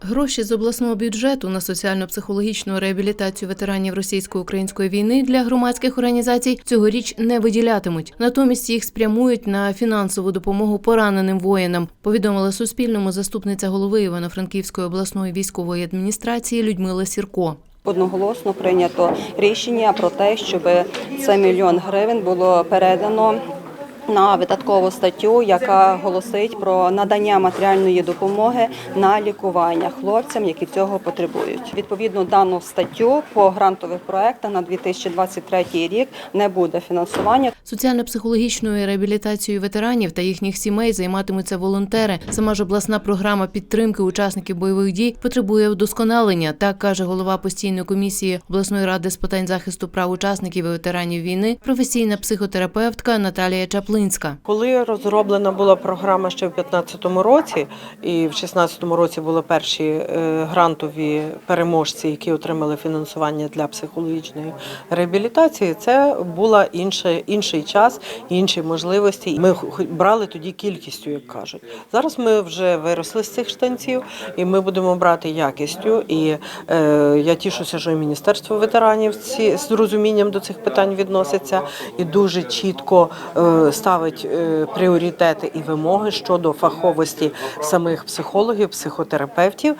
Гроші з обласного бюджету на соціально-психологічну реабілітацію ветеранів російсько-української війни для громадських організацій цьогоріч не виділятимуть. Натомість їх спрямують на фінансову допомогу пораненим воїнам. Повідомила Суспільному заступниця голови Івано-Франківської обласної військової адміністрації Людмила Сірко. Одноголосно прийнято рішення про те, щоб це мільйон гривень було передано на видаткову статтю, яка голосить про надання матеріальної допомоги на лікування хлопцям, які цього потребують. Відповідно, дану статтю по грантових проектах на 2023 рік не буде фінансування. Соціально-психологічною реабілітацією ветеранів та їхніх сімей займатимуться волонтери. Сама ж обласна програма підтримки учасників бойових дій потребує вдосконалення. Так каже голова постійної комісії обласної ради з питань захисту прав учасників і ветеранів війни, професійна психотерапевтка Наталія Чаплинська. Коли розроблена була програма ще в 2015 році, і в 2016 році були перші е, грантові переможці, які отримали фінансування для психологічної реабілітації, це була інша, інший час, інші можливості. Ми брали тоді кількістю, як кажуть. Зараз ми вже виросли з цих штанців, і ми будемо брати якістю. І е, я тішуся, що і Міністерство ветеранів ці з розумінням до цих питань відноситься і дуже чітко е, ставить е, пріоритети і вимоги щодо фаховості самих психологів, психотерапевтів,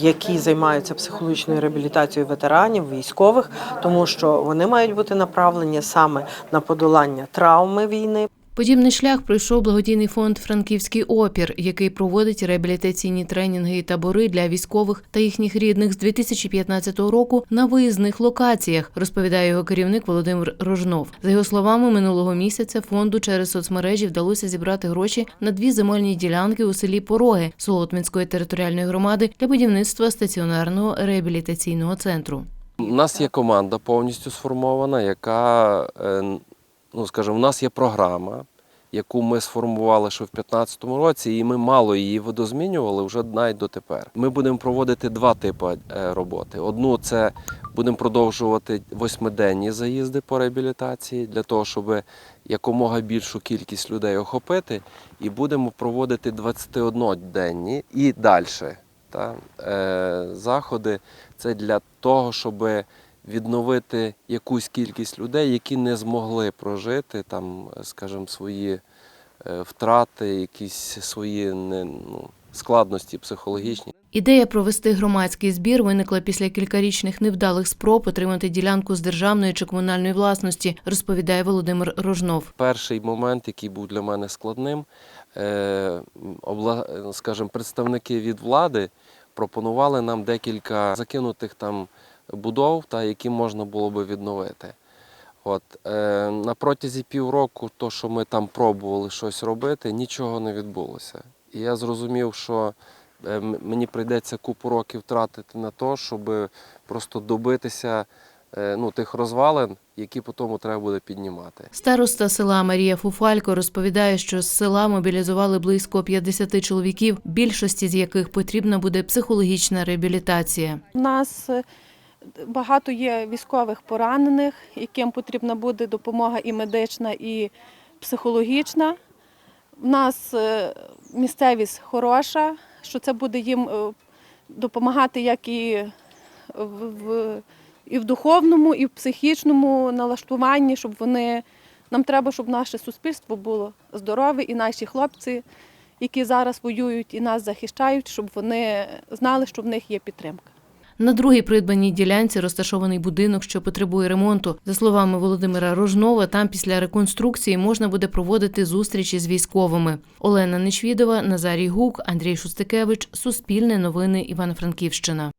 які займаються психологічною реабілітацією ветеранів, військових, тому що вони мають бути направлені саме на подолання травми війни. Подібний шлях пройшов благодійний фонд Франківський опір, який проводить реабілітаційні тренінги і табори для військових та їхніх рідних з 2015 року на виїзних локаціях, розповідає його керівник Володимир Рожнов. За його словами, минулого місяця фонду через соцмережі вдалося зібрати гроші на дві земельні ділянки у селі Пороги Солотвинської територіальної громади для будівництва стаціонарного реабілітаційного центру. У нас є команда повністю сформована, яка, е, ну скажімо, у нас є програма, яку ми сформували ще в 2015 році, і ми мало її видозмінювали вже навіть дотепер. Ми будемо проводити два типи е, роботи. Одну це будемо продовжувати восьмиденні заїзди по реабілітації для того, щоб якомога більшу кількість людей охопити, і будемо проводити 21-денні і далі та, е, заходи. Це для того, щоб відновити якусь кількість людей, які не змогли прожити там, скажімо, свої е, втрати, якісь свої не, ну, складності психологічні. Ідея провести громадський збір виникла після кількарічних невдалих спроб отримати ділянку з державної чи комунальної власності, розповідає Володимир Рожнов. Перший момент, який був для мене складним, е, скажімо, представники від влади пропонували нам декілька закинутих там будов, та, які можна було би відновити. От, е, на протязі півроку, то, що ми там пробували щось робити, нічого не відбулося. І я зрозумів, що е, мені прийдеться купу років тратити на те, щоб просто добитися е, ну, тих розвалин, які потім треба буде піднімати. Староста села Марія Фуфалько розповідає, що з села мобілізували близько 50 чоловіків, більшості з яких потрібна буде психологічна реабілітація. У нас багато є військових поранених, яким потрібна буде допомога і медична, і психологічна. У нас е, місцевість хороша, що це буде їм е, допомагати як і в, і в духовному, і в психічному налаштуванні, щоб вони. Нам треба, щоб наше суспільство було здорове, і наші хлопці, які зараз воюють і нас захищають, щоб вони знали, що в них є підтримка. На другій придбаній ділянці розташований будинок, що потребує ремонту. За словами Володимира Рожнова, там після реконструкції можна буде проводити зустрічі з військовими. Олена Нечвідова, Назарій Гук, Андрій Шустикевич, Суспільне новини Івано-Франківщина.